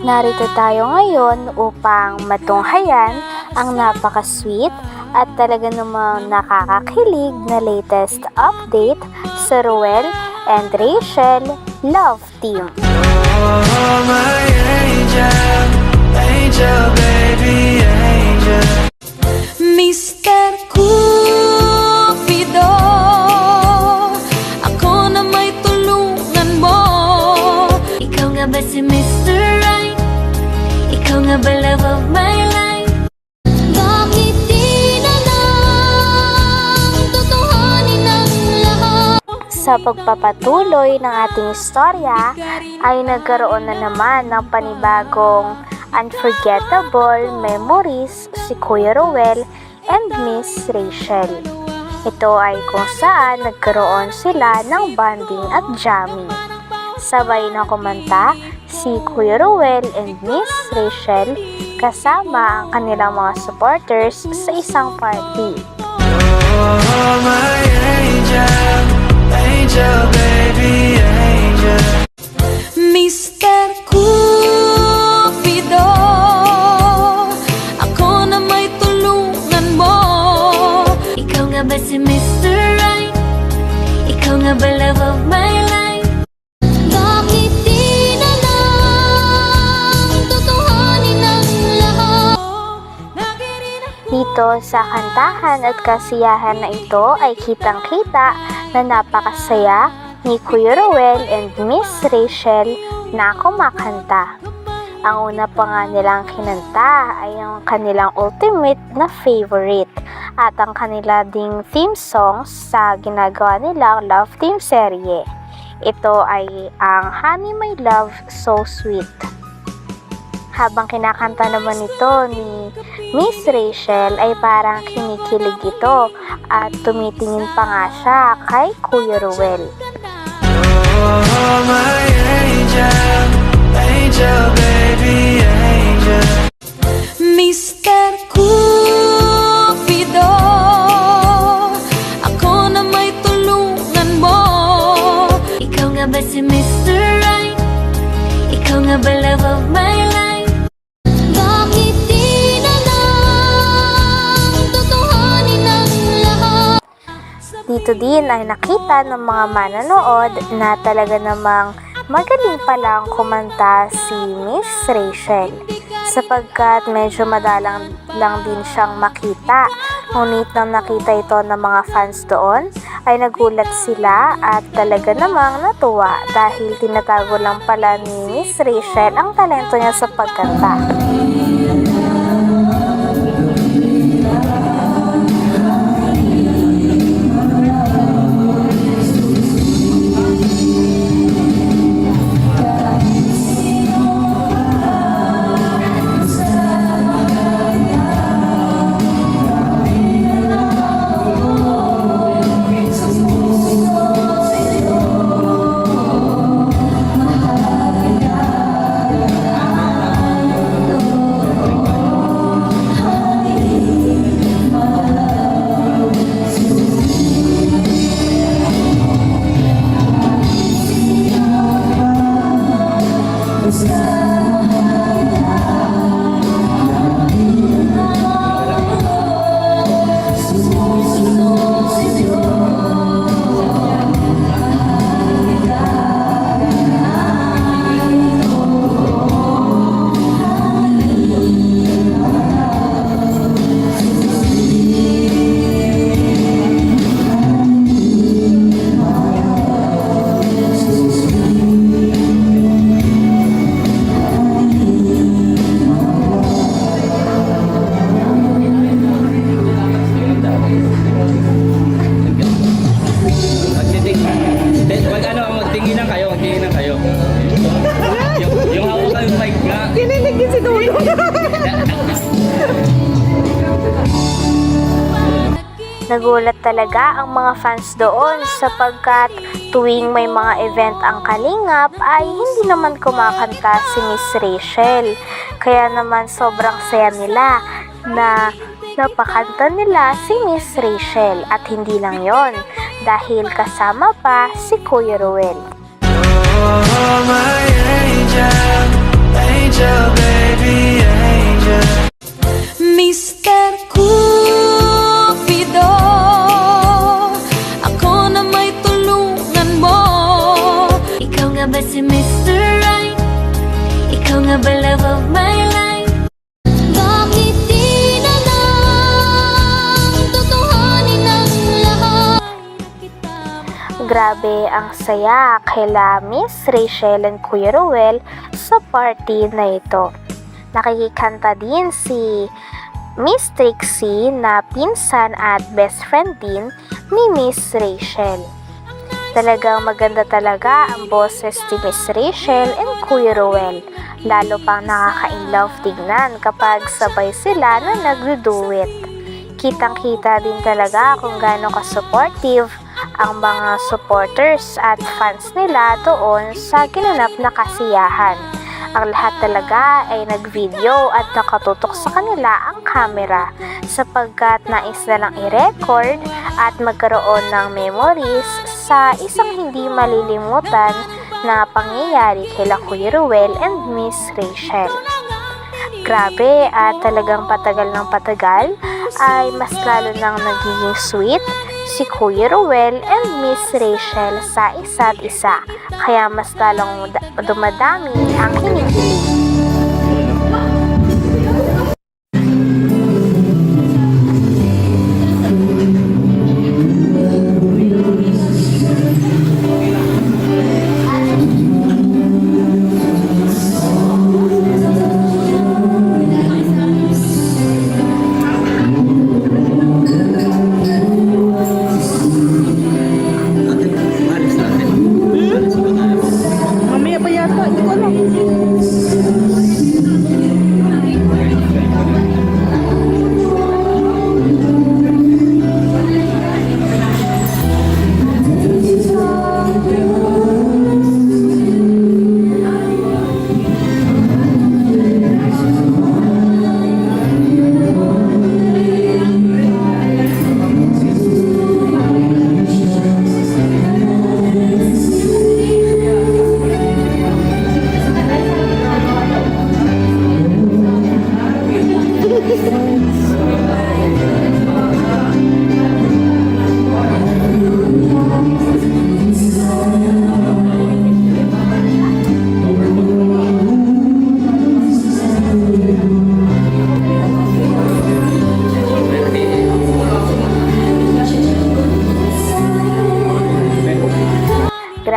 Narito tayo ngayon upang matunghayan ang napaka-sweet at talaga namang nakakakilig na latest update sa Ruel and Rachel Love Team. Oh, my angel, Sa pagpapatuloy ng ating istorya ay nagkaroon na naman ng panibagong unforgettable memories si Kuya Ruel and Miss Rachel. Ito ay kung saan nagkaroon sila ng bonding at jamming. Sabay na kumanta si Kuya Ruel and Miss Rachel kasama ang kanilang mga supporters sa isang party. Oh, my angel, angel, baby, angel. Dito sa kantahan at kasiyahan na ito ay kitang-kita na napakasaya ni Kuya Ruel and Miss Rachel na kumakanta. Ang una pa nga nilang kinanta ay ang kanilang ultimate na favorite at ang kanila ding theme songs sa ginagawa nilang love team serye. Ito ay ang Honey My Love So Sweet. Habang kinakanta naman ito ni Miss Rachel ay parang kinikilig ito at tumitingin pa nga siya kay Kuya Ruel. Oh, my Dito din ay nakita ng mga mananood na talaga namang magaling palang kumanta si Miss Rachel sapagkat medyo madalang lang din siyang makita. Ngunit nang nakita ito ng mga fans doon, ay nagulat sila at talaga namang natuwa dahil tinatago lang pala ni Miss Rachel ang talento niya sa pagkanta. Si Dulo. Nagulat talaga ang mga fans doon sapagkat tuwing may mga event ang kalingap ay hindi naman kumakanta si Miss Rachel. Kaya naman sobrang saya nila na napakanta nila si Miss Rachel at hindi lang yon dahil kasama pa si Kuya Ruel. Oh, my angel, angel, baby. Mr. Cupido Ako na may tulungan mo Ikaw nga ba si? Ikaw nga ba of my life? Bakit di na Tutuhanin ang lahat? Grabe ang saya kaila Miss Rachel and Kuya Ruel sa party na ito. Nakikikanta din si Miss Trixie na pinsan at best friend din ni Miss Rachel. Talagang maganda talaga ang boses ni Miss Rachel and Kuya Ruel. Lalo pang nakaka-inlove tignan kapag sabay sila na nagduduet. Kitang-kita din talaga kung gaano ka-supportive ang mga supporters at fans nila doon sa ginanap na kasiyahan. Ang lahat talaga ay nag-video at nakatutok sa kanila ang camera sapagkat nais na lang i-record at magkaroon ng memories sa isang hindi malilimutan na pangyayari kila Kuya Ruel and Miss Rachel. Grabe at talagang patagal ng patagal ay mas lalo nang nagiging sweet si Kuya Ruel and Miss Rachel sa isa't isa. Kaya mas lalong da- dumadami ang kinikilig.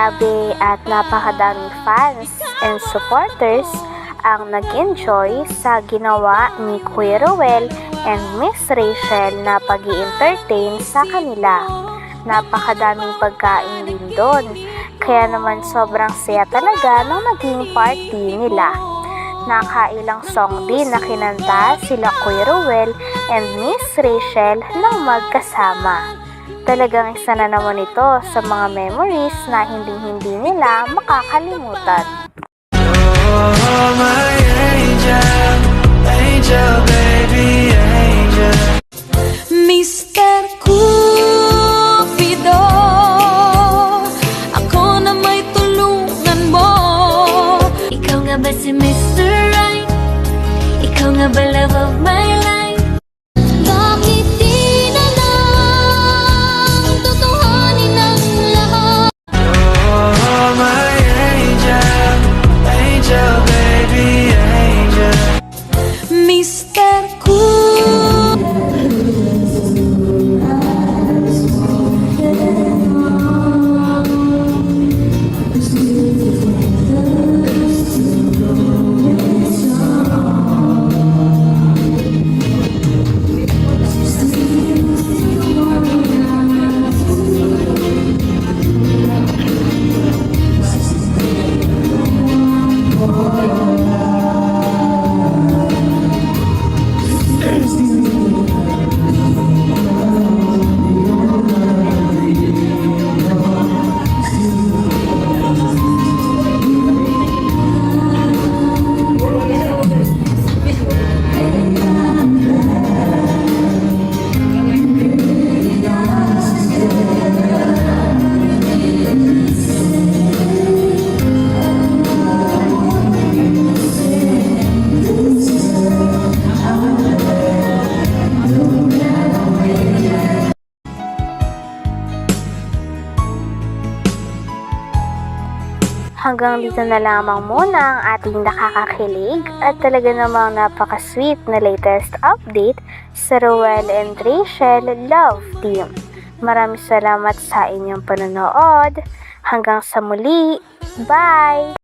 Grabe at napakadaming fans and supporters ang nag-enjoy sa ginawa ni Kuya Ruel and Miss Rachel na pag entertain sa kanila. Napakadaming pagkain din doon. Kaya naman sobrang saya talaga ng naging party nila. Nakailang song din na kinanta sila Kuya Ruel and Miss Rachel ng magkasama. Talagang isa na naman ito sa mga memories na hindi-hindi nila makakalimutan. Hanggang dito na lamang muna ang ating nakakakilig at talaga namang napaka-sweet na latest update sa Roel and Rachel Love Team. Maraming salamat sa inyong panonood. Hanggang sa muli. Bye!